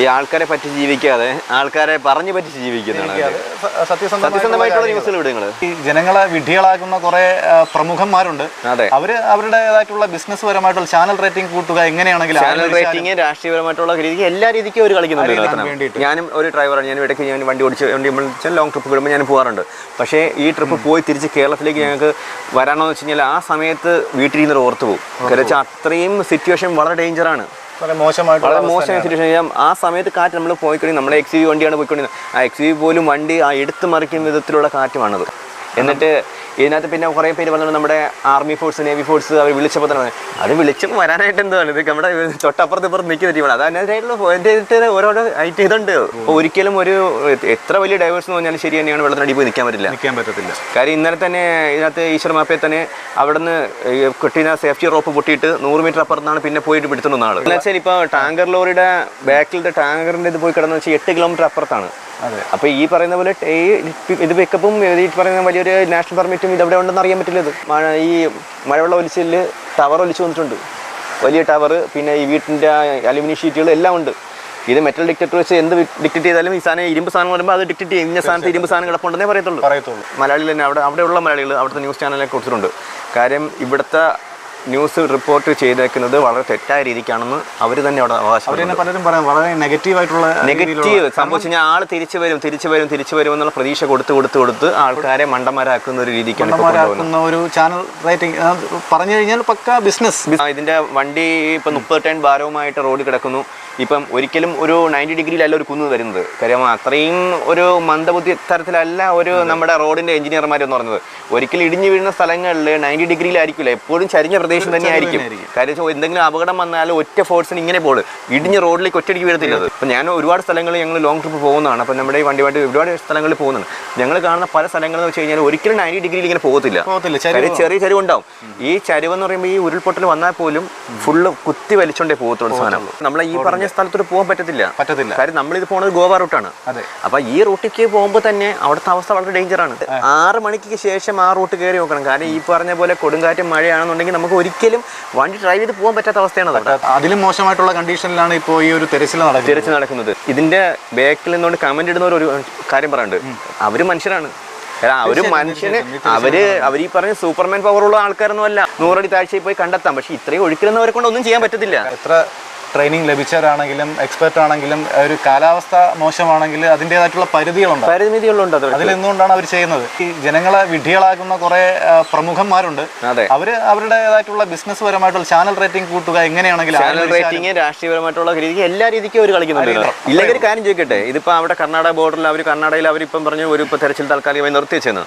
ഈ ആൾക്കാരെ പറ്റി ജീവിക്കാതെ ആൾക്കാരെ പറഞ്ഞു പറ്റി ജീവിക്കുന്നതാണ് സത്യസന്ധമായിട്ടുള്ള സത്യസന്ധമായിട്ടുള്ള കാര്യങ്ങൾ. ന്യൂസുകൾ ഇവിടെ ഈ ജനങ്ങളെ വിഡ്ഢികളാക്കുന്ന കുറെ പ്രമുഖന്മാരുണ്ട്. അതെ. അവർ അവരുടേതായിട്ടുള്ള ബിസിനസ് പരമായിട്ടുള്ള ചാനൽ റേറ്റിംഗ് കൂട്ടുക എങ്ങനെയാണെങ്കിലും ചാനൽ റേറ്റിംഗ് രാഷ്ട്രീയപരമായിട്ടുള്ള രീതിക്ക് എല്ലാ രീതിക്കും അവർ കളിക്കുന്നുണ്ട് ഞാനും ഒരു ഡ്രൈവറാണ്. ഞാൻ ഇടയ്ക്ക് ഞാൻ വണ്ടി ഓടിച്ച് വണ്ടി ലോങ് ട്രിപ്പ് വിടുമ്പോൾ ഞാൻ പോകാറുണ്ട് പക്ഷേ ഈ ട്രിപ്പ് പോയി തിരിച്ച് കേരളത്തിലേക്ക് ഞങ്ങൾക്ക് വരാമെന്ന് വെച്ച് കഴിഞ്ഞാൽ ആ സമയത്ത് വീട്ടിൽ നിന്ന് ഓർത്ത് പോകും കാരണം വെച്ചാൽ അത്രയും സിറ്റുവേഷൻ വളരെ ഡേഞ്ചറാണ് വളരെ മോശമായ. സിറ്റുവേഷൻ ആ സമയത്ത് കാറ്റ് നമ്മൾ പോയി കഴിഞ്ഞാൽ നമ്മുടെ എക്സ് വി വണ്ടിയാണ് പോയിക്കൊണ്ടിരുന്നത്. ആ എക്സ് വി പോലും വണ്ടി ആ എടുത്തു മറിക്കുന്ന വിധത്തിലുള്ള കാറ്റുമാണത്. എന്നിട്ട് ഇതിനകത്ത് പിന്നെ കുറേ പേര് വന്നിട്ട് നമ്മുടെ ആർമി ഫോഴ്സ് നേവി ഫോഴ്സ് അവർ വിളിച്ചപ്പോൾ തന്നെ അത് വിളിച്ചപ്പോൾ വരാനായിട്ട് എന്താണ് ഇത് നമ്മുടെ തൊട്ടപ്പുറത്ത് ഇപ്പുറത്ത് നിൽക്കുന്ന ടീമാണ് അത് അതിനായിട്ടുള്ള ചെയ്തിട്ട് ഓരോരോ ഐറ്റം ഇതുണ്ട്. ഒരിക്കലും ഒരു എത്ര വലിയ ഡൈവേഴ്സ് എന്ന് പറഞ്ഞാലും ശരി തന്നെയാണ് വെള്ളത്തിനടി പോയി നിൽക്കാൻ പറ്റില്ല. നിൽക്കാൻ പറ്റത്തില്ല. കാര്യം ഇന്നലെ തന്നെ ഇതിനകത്ത് ഈശ്വര മാപ്പയെ തന്നെ അവിടുന്ന് കിട്ടിയ സേഫ്റ്റി റോപ്പ് പൊട്ടിയിട്ട് നൂറ് മീറ്റർ അപ്പുറത്താണ് പിന്നെ പോയിട്ട് പിടുത്തുന്ന ആൾ. എന്ന് വെച്ചാൽ ഇപ്പോൾ ടാങ്കർ ലോറിയുടെ ബാക്കിലത്തെ ടാങ്കറിന്റെ ഇത് പോയി കിടന്നു വെച്ചാൽ എട്ട് കിലോമീറ്റർ അപ്പുറത്താണ്. അതെ. അപ്പൊ ഈ പറയുന്ന പോലെ ഇത് പിക്കപ്പും ഈ പറയുന്ന വലിയൊരു നാഷണൽ പെർമിറ്റും ഇതെവിടെ ഉണ്ടെന്ന് അറിയാൻ പറ്റില്ല ഇത്. മഴ ഈ മഴവെള്ള ഒലിച്ചിൽ ടവർ ഒലിച്ചു വന്നിട്ടുണ്ട്. വലിയ ടവർ പിന്നെ ഈ വീട്ടിന്റെ അലുമിനിയം ഷീറ്റുകൾ എല്ലാം ഉണ്ട്. ഇത് മെറ്റൽ ഡിക്റ്റേറ്റർ വെച്ച് എന്ത് ഡിക്റ്റേറ്റ് ചെയ്താലും ഈ സാധനം ഇരുമ്പ് സാധനം വരുമ്പോൾ അത് ഡിക്റ്റേറ്റ് ചെയ്യും. ഇന്ന സ്ഥാനത്ത് ഇരുമ്പ് സാധനം കിടപ്പുണ്ടെന്നേ പറയത്തുള്ളൂ. പറയത്തുള്ളൂ. മലയാളികൾ തന്നെ അവിടെ അവിടെയുള്ള മലയാളികൾ അവിടുത്തെ ന്യൂസ് ചാനലിനെ കൊടുത്തിട്ടുണ്ട് കാര്യം ഇവിടുത്തെ ന്യൂസ് റിപ്പോർട്ട് ചെയ്തേക്കുന്നത് വളരെ തെറ്റായ രീതിക്കാണെന്ന് അവർ തന്നെ അവിടെ അവകാശം പലരും പറയാം വളരെ നെഗറ്റീവ് ആയിട്ടുള്ള നെഗറ്റീവ് സംഭവിച്ചു കഴിഞ്ഞാൽ ആൾ തിരിച്ചു വരും തിരിച്ചു വരും തിരിച്ചു വരും എന്നുള്ള പ്രതീക്ഷ കൊടുത്ത് കൊടുത്ത് കൊടുത്ത് ആൾക്കാരെ മണ്ടന്മാരാക്കുന്ന ഒരു രീതിക്കാണ് മണ്ടന്മാരാക്കുന്ന ഒരു ചാനൽ റേറ്റിംഗ് പറഞ്ഞു കഴിഞ്ഞാൽ പക്ക ബിസിനസ് ഇതിന്റെ വണ്ടി ഇപ്പൊ മുപ്പത് ടൺ ഭാരവുമായിട്ട് റോഡ് കിടക്കുന്നു. ഇപ്പം ഒരിക്കലും ഒരു നയന്റി ഡിഗ്രിയിലല്ല ഒരു കുന്ന് വരുന്നത്. കാര്യം അത്രയും ഒരു മന്ദബുദ്ധി തരത്തിലല്ല ഒരു നമ്മുടെ റോഡിന്റെ എഞ്ചിനീയർമാർ എന്ന് പറഞ്ഞത്. ഒരിക്കലും ഇടിഞ്ഞു വീഴുന്ന സ്ഥലങ്ങളിൽ നയന്റി ഡിഗ്രിയിലായിരിക്കില്ല. എപ്പോഴും ചരിഞ്ഞ പ്രദേശം തന്നെയായിരിക്കും. കാര്യം വെച്ചാൽ എന്തെങ്കിലും അപകടം വന്നാൽ ഒറ്റ ഫോഴ്സിന് ഇങ്ങനെ പോൾ. ഇടിഞ്ഞ റോഡിലേക്ക് ഒറ്റയടിക്ക് വീഴത്തില്ലത്. അപ്പം ഞാൻ ഒരുപാട് സ്ഥലങ്ങളിൽ ഞങ്ങൾ ലോങ് ട്രിപ്പ് പോകുന്നതാണ്. അപ്പം നമ്മുടെ ഈ വണ്ടി വണ്ടി ഒരുപാട് സ്ഥലങ്ങളിൽ പോകുന്നുണ്ട്. ഞങ്ങൾ കാണുന്ന പല സ്ഥലങ്ങളെന്ന് വെച്ച് കഴിഞ്ഞാൽ ഒരിക്കലും നയന്റി ഡിഗ്രിയിൽ ഇങ്ങനെ പോകത്തില്ല. ചെറിയ ചെറിയ ചരിവുണ്ടാവും. ഈ ചരിവെന്ന് പറയുമ്പോൾ ഈ ഉരുൾപൊട്ടൽ വന്നാൽ പോലും ഫുള്ള് കുത്തി വലിച്ചോണ്ടേ പോകത്തുള്ളൂ. സാധനം. നമ്മളെ ഈ പറഞ്ഞ സ്ഥലത്തോട്ട് പോകാൻ പറ്റത്തില്ല. പറ്റത്തില്ല. കാര്യം നമ്മളിത് പോണത് ഗോവ റൂട്ടാണ്. അതെ. അപ്പൊ ഈ റൂട്ടിലേക്ക് പോകുമ്പോൾ തന്നെ അവിടുത്തെ അവസ്ഥ വളരെ ഡേഞ്ചർ ആണ് ആറ് മണിക്ക് ശേഷം ആ റൂട്ട് കയറി നോക്കണം. കാരണം ഈ പറഞ്ഞ പോലെ കൊടുങ്കാറ്റും മഴയാണെന്നുണ്ടെങ്കിൽ നമുക്ക് ഒരിക്കലും വണ്ടി ഡ്രൈവ് ചെയ്ത് പോകാൻ പറ്റാത്ത അവസ്ഥയാണ് അതിലും മോശമായിട്ടുള്ള കണ്ടീഷനിലാണ് ഇപ്പോൾ ഈ ഒരു തെരച്ചിൽ നടക്കുന്നത്. തിരിച്ചു നടക്കുന്നത്. ഇതിന്റെ ബാക്കിൽ നിന്നുകൊണ്ട് കമന്റ് ഇടുന്ന ഒരു കാര്യം പറയുന്നുണ്ട്. അവർ മനുഷ്യരാണ്. അവർ മനുഷ്യന് അവർ അവർ ഈ പറഞ്ഞ സൂപ്പർമാൻ പവറുള്ള ആൾക്കാരൊന്നും അല്ല നൂറടി താഴ്ചയിൽ പോയി കണ്ടെത്താം. പക്ഷെ ഇത്രയും ഒഴുക്കിലെന്നവരെ കൊണ്ട് ഒന്നും ചെയ്യാൻ പറ്റത്തില്ല. എത്ര ട്രെയിനിങ് ലഭിച്ചവരാണെങ്കിലും എക്സ്പെർട്ട് ആണെങ്കിലും ഒരു കാലാവസ്ഥ മോശമാണെങ്കിൽ അതിന്റെതായിട്ടുള്ള പരിധികളുണ്ട്. പരിമിതികളുണ്ട് അത് അതിൽ നിന്നുകൊണ്ടാണ് അവർ ചെയ്യുന്നത്? ഈ ജനങ്ങളെ വിഡ്ഢികളാക്കുന്ന കുറെ പ്രമുഖന്മാരുണ്ട്. അതെ. അവർ അവരുടേതായിട്ടുള്ള ബിസിനസ് പരമായിട്ടുള്ള ചാനൽ റേറ്റിംഗ് കൂട്ടുക എങ്ങനെയാണെങ്കിലും ചാനൽ റേറ്റിംഗ് രാഷ്ട്രീയപരമായിട്ടുള്ള രീതിക്ക് എല്ലാ രീതിക്കും അവർ കളിക്കുന്നുണ്ട് ഇല്ലെങ്കിൽ ഒരു കാര്യം ചോദിക്കട്ടെ ഇതിപ്പോ അവിടെ കർണാടക ബോർഡറിൽ അവർ കർണാടകയിൽ അവരിപ്പം പറഞ്ഞു ഒരു ഇപ്പൊ തെരച്ചിൽ താൽക്കാലികമായി നിർത്തി വെച്ചെന്ന്.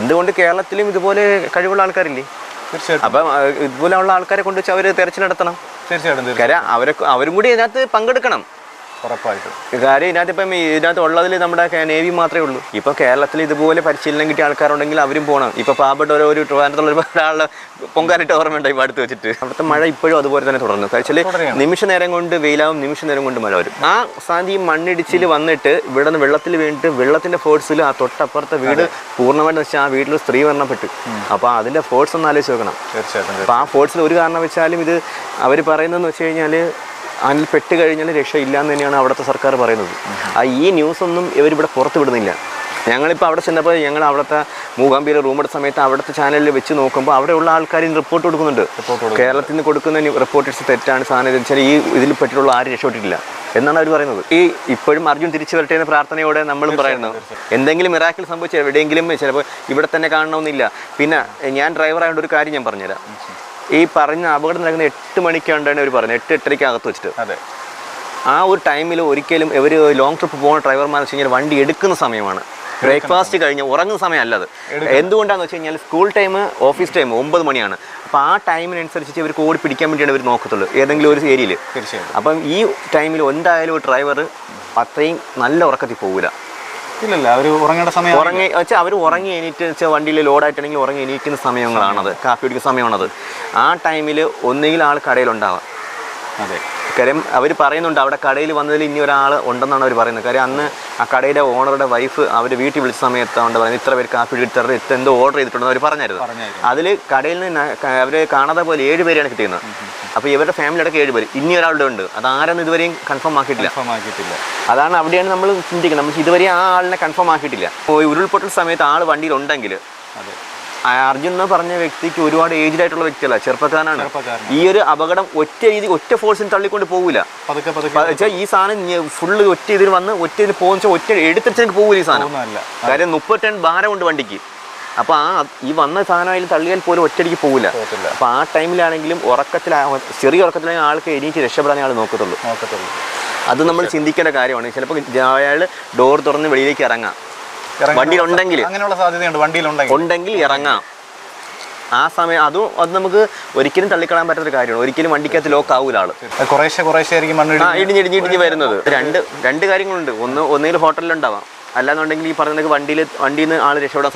എന്തുകൊണ്ട് കേരളത്തിലും ഇതുപോലെ കഴിവുള്ള ആൾക്കാരില്ലേ? തീർച്ചയായിട്ടും. അപ്പം ഇതുപോലെയുള്ള ആൾക്കാരെ കൊണ്ട് വെച്ച് അവർ തെരച്ചിൽ നടത്തണം തീർച്ചയായിട്ടും അവരെ അവരും കൂടി അതിനകത്ത് പങ്കെടുക്കണം. ഉറപ്പായിട്ടും. കാര്യം ഇതിനകത്ത് ഇപ്പം ഇതിനകത്ത് ഉള്ളതിൽ നമ്മുടെ നേവി മാത്രമേ ഉള്ളൂ. ഇപ്പൊ കേരളത്തിൽ ഇതുപോലെ പരിശീലനം കിട്ടിയ ആൾക്കാരുണ്ടെങ്കിൽ അവരും പോകണം ഇപ്പൊ പാവപ്പെട്ട ഓരോ ഒരു ട്രിവാൻഡ്രത്തുള്ള ഒരുപാട് ആളുടെ പൊങ്കാലിട്ട് ഓർമ്മയുണ്ട് ഇപ്പൊ അടുത്ത് വെച്ചിട്ട്? അവിടുത്തെ മഴ ഇപ്പോഴും അതുപോലെ തന്നെ തുടർന്നു. കഴിച്ചാൽ നിമിഷ നേരം കൊണ്ട് വെയിലാവും നിമിഷ നേരം കൊണ്ട് മഴ വരും. ആ സ്ഥാനത്ത് ഈ മണ്ണിടിച്ചിൽ വന്നിട്ട് ഇവിടെ നിന്ന് വെള്ളത്തിൽ വീണിട്ട് വെള്ളത്തിന്റെ ഫോഴ്സിൽ ആ തൊട്ടപ്പുറത്തെ വീട് പൂർണമായിട്ട് വെച്ചാൽ ആ വീട്ടിൽ സ്ത്രീ മരണപ്പെട്ടു. അപ്പൊ അതിന്റെ ഫോഴ്സ് ഒന്ന് ആലോചിച്ച് നോക്കണം. തീർച്ചയായിട്ടും ആ ഫോഴ്സിൽ ഒരു കാരണം വെച്ചാലും ഇത് അവർ പറയുന്നതെന്ന് വെച്ച് കഴിഞ്ഞാൽ അതിൽ പെട്ട് കഴിഞ്ഞാൽ രക്ഷയില്ല എന്ന് തന്നെയാണ് അവിടുത്തെ സർക്കാർ പറയുന്നത്. ആ ഈ ന്യൂസ് ഒന്നും ഇവരിവിടെ പുറത്തു വിടുന്നില്ല. ഞങ്ങളിപ്പോൾ അവിടെ ചെന്നപ്പോൾ ഞങ്ങൾ അവിടുത്തെ മൂകാംബിയിലെ റൂമെടുത്ത സമയത്ത് അവിടുത്തെ ചാനലിൽ വെച്ച് നോക്കുമ്പോൾ അവിടെയുള്ള ആൾക്കാർ റിപ്പോർട്ട് കൊടുക്കുന്നുണ്ട്. കേരളത്തിൽ നിന്ന് കൊടുക്കുന്ന റിപ്പോർട്ടേഴ്സ് തെറ്റാണ് സാധനം എന്ന് വെച്ചാൽ ഈ ഇതിൽ പെട്ടിട്ടുള്ള ആരും രക്ഷപ്പെട്ടിട്ടില്ല. എന്നാണ് അവർ പറയുന്നത്. ഈ ഇപ്പോഴും അർജുൻ തിരിച്ചു വരട്ടെ എന്ന പ്രാർത്ഥനയോടെ നമ്മളും പറയുന്നു. എന്തെങ്കിലും മിറാക്കിൾ സംഭവിച്ചാൽ എവിടെയെങ്കിലും ചിലപ്പോൾ ഇവിടെ തന്നെ കാണണമെന്നില്ല. പിന്നെ ഞാൻ ഡ്രൈവർ ആയതുകൊണ്ട് ഒരു കാര്യം ഞാൻ പറഞ്ഞുതരാം. ഈ പറഞ്ഞ അപകടം നടക്കുന്ന എട്ട് മണിക്കാണ്ടാണ് അവർ പറഞ്ഞത്. എട്ട് എട്ടരയ്ക്ക് അകത്ത് വെച്ചിട്ട്. അതെ. ആ ഒരു ടൈമിൽ ഒരിക്കലും ഇവർ ലോങ് ട്രിപ്പ് പോകുന്ന ഡ്രൈവർമാർ വെച്ച് കഴിഞ്ഞാൽ വണ്ടി എടുക്കുന്ന സമയമാണ്. ബ്രേക്ക്ഫാസ്റ്റ് കഴിഞ്ഞ് ഉറങ്ങുന്ന സമയമല്ല അത്. എന്തുകൊണ്ടാണെന്ന് വെച്ച് കഴിഞ്ഞാൽ സ്കൂൾ ടൈം ഓഫീസ് ടൈം ഒമ്പത് മണിയാണ്. അപ്പോൾ ആ ടൈമിനനുസരിച്ച് ഇവർക്ക് ഓടി പിടിക്കാൻ വേണ്ടിയാണ് ഇവർ നോക്കത്തുള്ളൂ. ഏതെങ്കിലും ഒരു ഏരിയയിൽ തീർച്ചയായും അപ്പം ഈ ടൈമിൽ എന്തായാലും ഒരു ഡ്രൈവർ അത്രയും നല്ല ഉറക്കത്തിൽ പോകില്ല ഇല്ലല്ല അവർ ഉറങ്ങി ഉറങ്ങി എണീറ്റ് വെച്ചാൽ വണ്ടിയിൽ ലോഡായിട്ടുണ്ടെങ്കിൽ ഉറങ്ങി എണീക്കുന്ന സമയങ്ങളാണത് കാപ്പി കുടിക്കുന്ന സമയമാണത്. ആ ടൈമിൽ ഒന്നുകിൽ ആൾ കടയിലുണ്ടാവാം. അതെ. കാര്യം അവർ പറയുന്നുണ്ട് അവിടെ കടയിൽ വന്നതിൽ ഇനി ഒരാൾ ഉണ്ടെന്നാണ് അവർ പറയുന്നത്. കാര്യം അന്ന് ആ കടയിലെ ഓണറുടെ വൈഫ് അവർ വീട്ടിൽ വിളിച്ച സമയത്താണ് പറയുന്നത് ഇത്ര പേര് കാപ്പി ഇത്ര ഇത്ര എന്തോ ഓർഡർ ചെയ്തിട്ടുണ്ടെന്ന് അവർ പറഞ്ഞായിരുന്നു. അതിൽ കടയിൽ നിന്ന് അവർ കാണാതെ പോലെ ഏഴ് പേരെയാണ് കിട്ടിയത് അപ്പോൾ ഇവരുടെ ഫാമിലി അടക്കം ഏഴ് പേര്. ഇനി ഒരാളുടെ ഉണ്ട്. അത് ആരെന്ന് ഇതുവരെയും കൺഫേം ആക്കിയിട്ടില്ല. കൺഫേം ആക്കിയിട്ടില്ല. അതാണ് അവിടെയാണ് നമ്മൾ ചിന്തിക്കുന്നത്. നമ്മൾ ഇതുവരെ ആ ആളിനെ കൺഫേം ആക്കിയിട്ടില്ല. ഉരുൾപൊട്ടൽ സമയത്ത് ആൾ വണ്ടിയിലുണ്ടെങ്കിൽ അതെ. അർജുൻ എന്ന് പറഞ്ഞ വ്യക്തിക്ക് ഒരുപാട് ഏജ്ഡ് ആയിട്ടുള്ള വ്യക്തിയല്ല ചെറുപ്പക്കാരനാണ്. ഈ ഒരു അപകടം ഒറ്റ രീതി ഒറ്റ ഫോഴ്സിന് തള്ളിക്കൊണ്ട് പോകില്ല വെച്ചാൽ ഈ സാധനം ഫുള്ള് ഒറ്റ ഇതിൽ വന്ന് ഒറ്റ ഇതിൽ പോകുന്ന ഒറ്റ എടുത്തിട്ട് പോകില്ല ഈ സാധനം. കാര്യം മുപ്പത് ടൺ ഭാരമുണ്ട് വണ്ടിക്ക്. അപ്പൊ ആ ഈ വന്ന സാധനമായാലും തള്ളിയാൽ പോലും ഒറ്റയടിക്ക് പോകില്ല അപ്പൊ ആ ടൈമിലാണെങ്കിലും ഉറക്കത്തിൽ ചെറിയ ഉറക്കത്തിലാണെങ്കിൽ ആൾക്ക് എണീറ്റ് രക്ഷപ്പെടാനേ ആൾ നോക്കത്തുള്ളൂ. അത് നമ്മൾ ചിന്തിക്കേണ്ട കാര്യമാണ്. ചിലപ്പോൾ അയാൾ ഡോർ തുറന്ന് വെളിയിലേക്ക് ഇറങ്ങാം. വണ്ടിയിലുണ്ടെങ്കിൽ. അങ്ങനെയുള്ള സാധ്യതയുണ്ട് വണ്ടിയിലുണ്ടെങ്കിൽ. ഉണ്ടെങ്കിൽ ഇറങ്ങാം. ആ സമയം അതും അത് നമുക്ക് ഒരിക്കലും തള്ളിക്കളയാൻ പറ്റാത്തൊരു കാര്യമാണ്. ഒരിക്കലും വണ്ടിക്കകത്ത് ലോക്ക് ആവൂല ആൾ. കുറേശ്ശെ കുറേശ്ശെ ആയിരിക്കും മണ്ണ് ഇടിഞ്ഞ് വരുന്നത്. രണ്ട് രണ്ട് കാര്യങ്ങളുണ്ട്. ഒന്ന് ഒന്നുകിൽ ഹോട്ടലിലുണ്ടാവാം. അല്ലാന്നുണ്ടെങ്കിൽ ഈ പറഞ്ഞ വണ്ടിയിൽ വണ്ടിയിൽ നിന്ന് ആൾ രക്ഷപ്പെടാൻ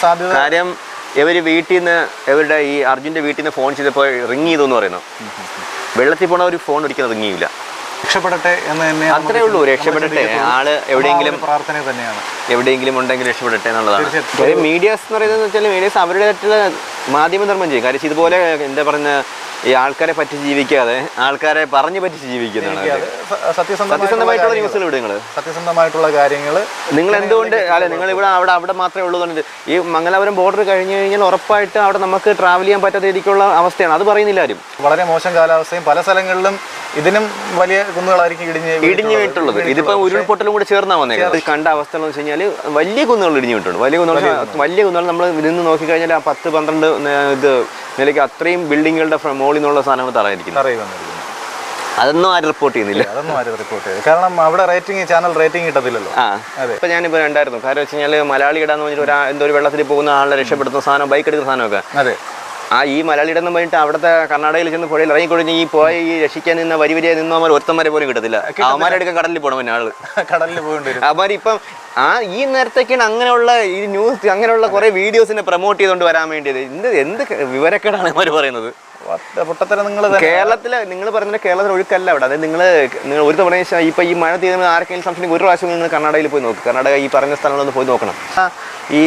സാധ്യത കാര്യം ഇവർ വീട്ടിൽ നിന്ന് ഇവരുടെ ഈ അർജുന്റെ വീട്ടിൽ നിന്ന് ഫോൺ ചെയ്തപ്പോൾ റിങ് ചെയ്തു എന്ന് പറയുന്നു. വെള്ളത്തിൽ പോണ ഒരു ഫോൺ ഒരിക്കലും റിങ് ചെയ്യില്ല രക്ഷപ്പെടട്ടെ എന്ന് തന്നെ അത്രേ ഉള്ളൂ രക്ഷപ്പെടട്ടെ. ആൾ എവിടെയെങ്കിലും പ്രാർത്ഥന തന്നെയാണ്. എവിടെയെങ്കിലും ഉണ്ടെങ്കിൽ രക്ഷപ്പെടട്ടെ എന്നുള്ളതാണ്. മീഡിയസ് എന്ന് പറയുന്നത് വെച്ചാൽ മീഡിയാസ് മാധ്യമ മാധ്യമധർമ്മം ചെയ്യും. കാര്യം ഇതുപോലെ എന്താ പറയുന്ന ഈ ആൾക്കാരെ പറ്റി ജീവിക്കാതെ ആൾക്കാരെ പറഞ്ഞു പറ്റി ജീവിക്കുന്നതാണ് സത്യസന്ധമായിട്ടുള്ള ന്യൂസുകൾ ഇവിടെ നിങ്ങൾ സത്യസന്ധമായിട്ടുള്ള കാര്യങ്ങൾ നിങ്ങൾ എന്തുകൊണ്ട് അല്ല നിങ്ങൾ ഇവിടെ അവിടെ അവിടെ മാത്രമേ ഉള്ളൂ ഈ മംഗലാപുരം ബോർഡർ കഴിഞ്ഞു കഴിഞ്ഞാൽ ഉറപ്പായിട്ട് അവിടെ നമുക്ക് ട്രാവൽ ചെയ്യാൻ പറ്റാത്ത രീതിക്കുള്ള അവസ്ഥയാണ്. അത് പറയുന്നില്ല ആരും. വളരെ മോശം കാലാവസ്ഥയും പല സ്ഥലങ്ങളിലും ഇതിനും വലിയ കുന്നുകളായിരിക്കും ഇടിഞ്ഞ് ഇടിഞ്ഞു വീട്ടുള്ളത് ഇതിപ്പോ ഉരുൾപൊട്ടലും കൂടെ ചേർന്നാ വന്നേക്കാം അത് കണ്ട അവസ്ഥ എന്ന് വെച്ച് കഴിഞ്ഞാൽ വലിയ കുന്നുകൾ ഇടിഞ്ഞു വീട്ടുണ്ട് വലിയ കുന്നുകൾ വലിയ കുന്നുകൾ. നമ്മൾ നിന്ന് നോക്കിക്കഴിഞ്ഞാൽ ആ പത്ത് പന്ത്രണ്ട് ഇത് നിലയ്ക്ക് അത്രയും ബിൽഡിങ്ങുകളുടെ മുകളിൽ നിന്നുള്ള സാധനങ്ങൾ തറയിരിക്കുന്നു. അതൊന്നും ആരും റിപ്പോർട്ട് ചെയ്യുന്നില്ല. അതൊന്നും ആരും റിപ്പോർട്ട് ചെയ്ത് കാരണം അവിടെ റേറ്റിംഗ് ചാനൽ റേറ്റിംഗ് കിട്ടത്തില്ലല്ലോ. ആ. അതെ. ഇപ്പൊ ഞാനിപ്പോ ഉണ്ടായിരുന്നു കാരണം വെച്ച് കഴിഞ്ഞാൽ മലയാളി ഇടാന്ന് പറഞ്ഞിട്ട് ഒരു എന്തോ ഒരു വെള്ളത്തിൽ പോകുന്ന ആളെ രക്ഷപ്പെടുത്തുന്ന സാധനം ബൈക്ക് എടുക്കുന്ന സാധനമൊക്കെ. അതെ. ആ ഈ മലയാളിയുടെ ഒന്നും പറഞ്ഞിട്ട് അവിടുത്തെ കർണാടകയിൽ ചെന്ന് പുഴയിൽ ഇറങ്ങിക്കൊഴിഞ്ഞ് ഈ പോയ ഈ രക്ഷിക്കാൻ നിന്ന വരി വരിയായി നിന്നവന്മാർ ഒരുത്തന്മാരെ പോലും കിട്ടത്തില്ല. അവന്മാരെടുക്കാൻ കടലിൽ പോകണം പിന്നെ ആൾ. കടലിൽ പോകേണ്ടി വരും അവന്മാർ ഇപ്പം ആ ഈ നേരത്തേക്കാണ് അങ്ങനെയുള്ള ഈ ന്യൂസ് അങ്ങനെയുള്ള കുറെ വീഡിയോസിനെ പ്രൊമോട്ട് ചെയ്തുകൊണ്ട് വരാൻ വേണ്ടിയത്. എന്ത് എന്ത് വിവരക്കേടാണ് അവന്മാർ പറയുന്നത്? നിങ്ങൾ കേരളത്തിലെ നിങ്ങൾ പറഞ്ഞ കേരളത്തിൽ ഒഴുക്കല്ല അവിടെ അതായത് നിങ്ങൾ നിങ്ങൾ ഒരു തവണ ഇപ്പൊ ഈ മഴ തീരുന്ന ആർക്കെങ്കിലും സംശയം ഒരു പ്രാവശ്യം നിങ്ങൾ കർണാടകയിൽ പോയി നോക്ക്. കർണാടക ഈ പറഞ്ഞ സ്ഥലങ്ങളൊന്ന് പോയി നോക്കണം. ഈ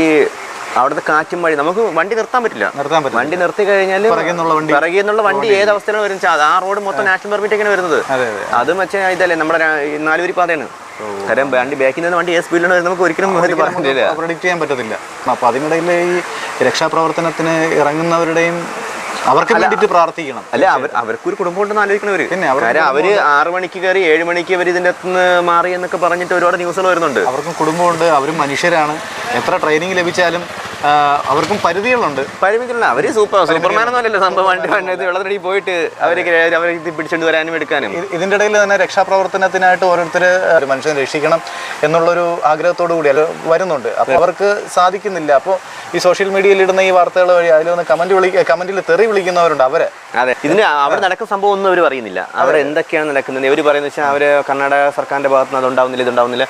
അവിടുത്തെ കാറ്റും വഴി. നമുക്ക് വണ്ടി നിർത്താൻ പറ്റില്ല. നിർത്താൻ വണ്ടി നിർത്തി കഴിഞ്ഞാൽ പിറകിൽ നിന്നുള്ള വണ്ടി. ഏത് അവസ്ഥയിലാണ് വരുന്നത് ആ റോഡ് മൊത്തം നാഷണൽ പെർമിറ്റ് ഒക്കെയാണ് വരുന്നത്. അതെ വെച്ചാൽ ഇതല്ലേ നമ്മുടെ നാലുപേരി പാതയാണ്. കാരണം വണ്ടി ബാക്കിൽ നിന്ന് വണ്ടി ഏത് സ്പീഡിലാണ് നമുക്ക് ഒരിക്കലും പ്രൊഡിക്റ്റ് ചെയ്യാൻ പറ്റത്തില്ല. അപ്പൊ അതിനിടയിൽ ഈ രക്ഷാപ്രവർത്തനത്തിന് ഇറങ്ങുന്നവരുടെയും അവർക്ക് വേണ്ടിയിട്ട് പ്രാർത്ഥിക്കണം. അല്ല അവർ അവർക്കൊരു കുടുംബം ഉണ്ടെന്ന് ആലോചിക്കണവര്. കാര്യം അവർ ആറ് മണിക്ക് കയറി ഏഴ് മണിക്ക് അവർ ഇതിന്റെ അകത്തുനിന്ന് മാറി എന്നൊക്കെ പറഞ്ഞിട്ട് ഒരുപാട് ന്യൂസുകൾ വരുന്നുണ്ട്. അവർക്കും കുടുംബമുണ്ട് അവരും മനുഷ്യരാണ്. എത്ര ട്രെയിനിങ് ലഭിച്ചാലും അവർക്കും പരിധികളുണ്ട്. പരിമിതികളുണ്ട്. അവർ സൂപ്പർ സൂപ്പർമാൻ ഒന്നും അല്ലല്ലോ സംഭവം വണ്ടി വണ്ടി വെള്ളത്തിനടി പോയിട്ട് അവർക്ക് അവരെ ഇത് പിടിച്ചോണ്ട് വരാനും എടുക്കാനും. ഇതിന്റെ ഇടയിൽ തന്നെ രക്ഷാപ്രവർത്തനത്തിനായിട്ട് ഓരോരുത്തർ മനുഷ്യനെ രക്ഷിക്കണം എന്നുള്ളൊരു ആഗ്രഹത്തോടു കൂടി വരുന്നുണ്ട്. അപ്പോൾ അവർക്ക് സാധിക്കുന്നില്ല. അപ്പോൾ ഈ സോഷ്യൽ മീഡിയയിൽ ഇടുന്ന ഈ വാർത്തകൾ വഴി അതിലൊന്ന് കമന്റ് വിളി കമന്റിൽ തെറി വിളിക്കുന്നവരുണ്ട് അവർ. അതെ. ഇതിന് അവിടെ നടക്കുന്ന സംഭവം ഒന്നും അവർ പറയുന്നില്ല. അവിടെ എന്തൊക്കെയാണ് നടക്കുന്നത്? ഇവർ പറയുന്നത് വെച്ചാൽ അവർ കർണാടക സർക്കാരിന്റെ ഭാഗത്ത് നിന്ന് അതുണ്ടാവുന്നില്ല ഇതുണ്ടാവുന്നില്ല.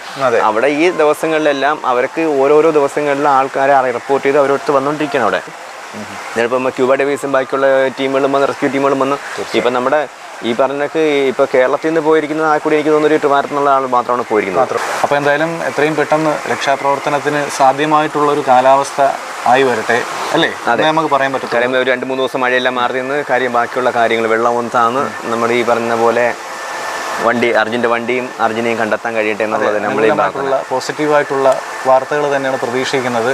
അവിടെ ഈ ദിവസങ്ങളിലെല്ലാം അവർക്ക് ഓരോരോ ദിവസങ്ങളിലും ആൾക്കാരെ റിപ്പോർട്ട് ചെയ്ത് അവരടുത്ത് വന്നുകൊണ്ടിരിക്കുകയാണ് അവിടെ. ചിലപ്പോൾ ക്യൂബ ഡിവൈസും ബാക്കിയുള്ള ടീമുകളും വന്ന് റെസ്ക്യൂ ടീമുകളും വന്ന്. ഇപ്പം നമ്മുടെ ഈ പറഞ്ഞൊക്കെ ഇപ്പൊ കേരളത്തിൽ നിന്ന് പോയിരിക്കുന്ന ആ കൂടി എനിക്ക് തോന്നുന്നു ഒരു ട്രിവാൻഡ്രത്തുനിന്നുള്ള ആൾ മാത്രമാണ് പോയിരിക്കുന്നത്. അപ്പൊ അപ്പോൾ എന്തായാലും എത്രയും പെട്ടെന്ന് രക്ഷാപ്രവർത്തനത്തിന് സാധ്യമായിട്ടുള്ള ഒരു കാലാവസ്ഥ ആയി വരട്ടെ അല്ലേ? അതെ. നമുക്ക് പറയാൻ പറ്റും കാര്യം ഒരു രണ്ട് മൂന്ന് ദിവസം മഴയെല്ലാം മാറി നിന്ന് കാര്യം ബാക്കിയുള്ള കാര്യങ്ങൾ വെള്ളം ഒന്നാന്ന് നമ്മുടെ ഈ പറഞ്ഞ പോലെ വണ്ടി അർജുന്റെ വണ്ടിയും അർജുനെയും കണ്ടെത്താൻ കഴിയട്ടെ എന്നുള്ളത് നമ്മളെയും പോസിറ്റീവായിട്ടുള്ള വാർത്തകൾ തന്നെയാണ് പ്രതീക്ഷിക്കുന്നത്.